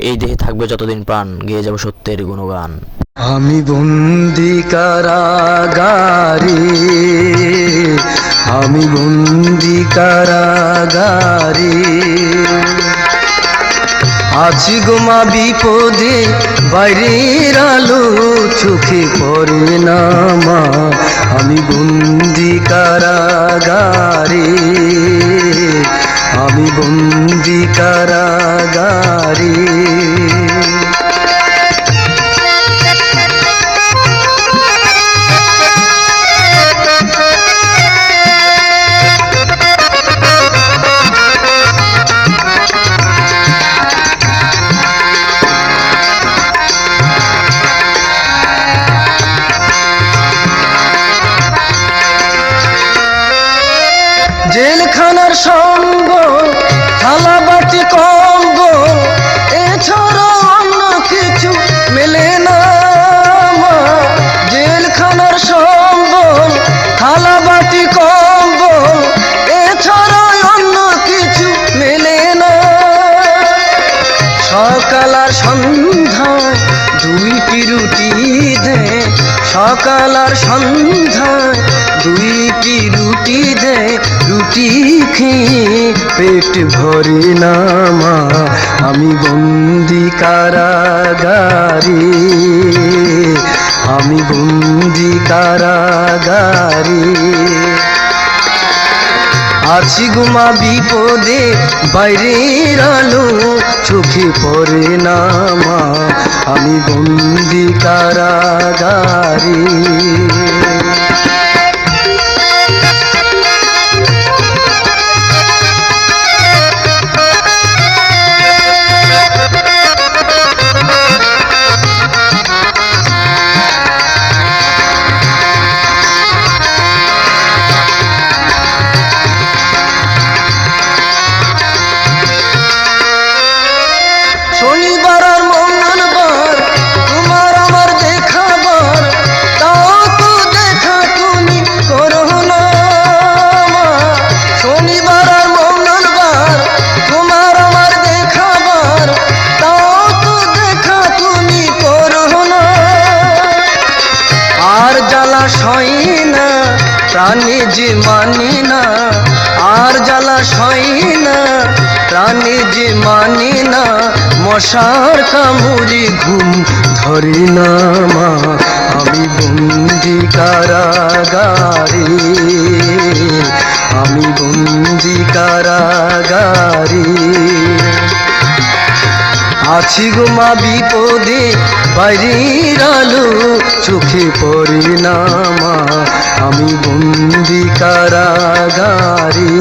এই দেহে থাকবে যতদিন প্রাণ, গেয়ে যাব সত্যের গুণগান। আমি বন্দি কারাগারে আমি বন্দি কারাগারে আছি গোমা বিপদে বাইরের আলো চোখে পড়ে না মা, আমি বন্দি কারাগারে আমি বন্দি কারাগারে জেলখানার সকাল আর সন্ধ্যা দুইটি রুটি দে। সকাল আর সন্ধ্যা দুইটি রুটি দে। রুটি খেয়ে পেট ভরে না মা, আমি বন্দি কারাগারে। আমি বন্দি কারাগারে। আছি গুমা বিপদে, বাইরের আলো চোখে পড়ে না মা আমি বন্দি কারাগারে। জ্বালা প্রাণে যে মানি না, আর জ্বালা সই না, প্রাণী যে মানি না, মশার কামড়ে ঘুম ধরি না মা। আমি আছি গো মা বিপদে বাইরের আলো চোখে পড়ে না মা। আমি বন্দি কারাগারে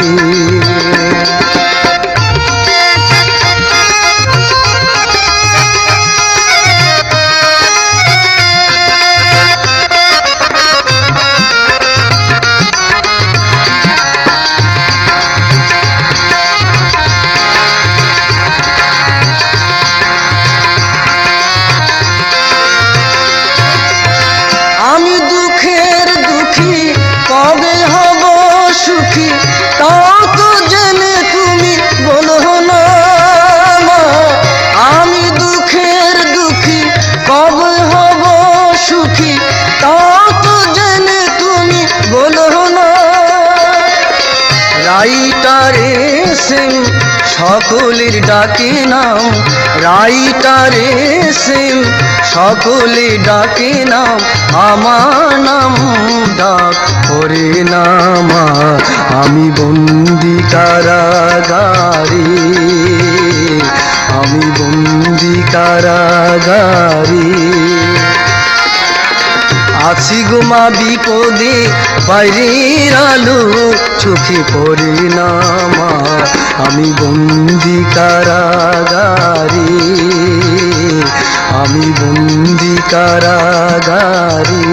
রাইটারে সেম সকলের ডাকে নাম রাইটারে সেম সকলে ডাকে নাম আমার নাম ডাক করে নামা আমি বন্দি কারাগারে। আমি বন্দি কারাগারে। আছি গোমা বিপদে, বাইরের আলো চোখে পড়ে না মা আমি বন্দি কারাগারে আমি বন্দি কারাগারে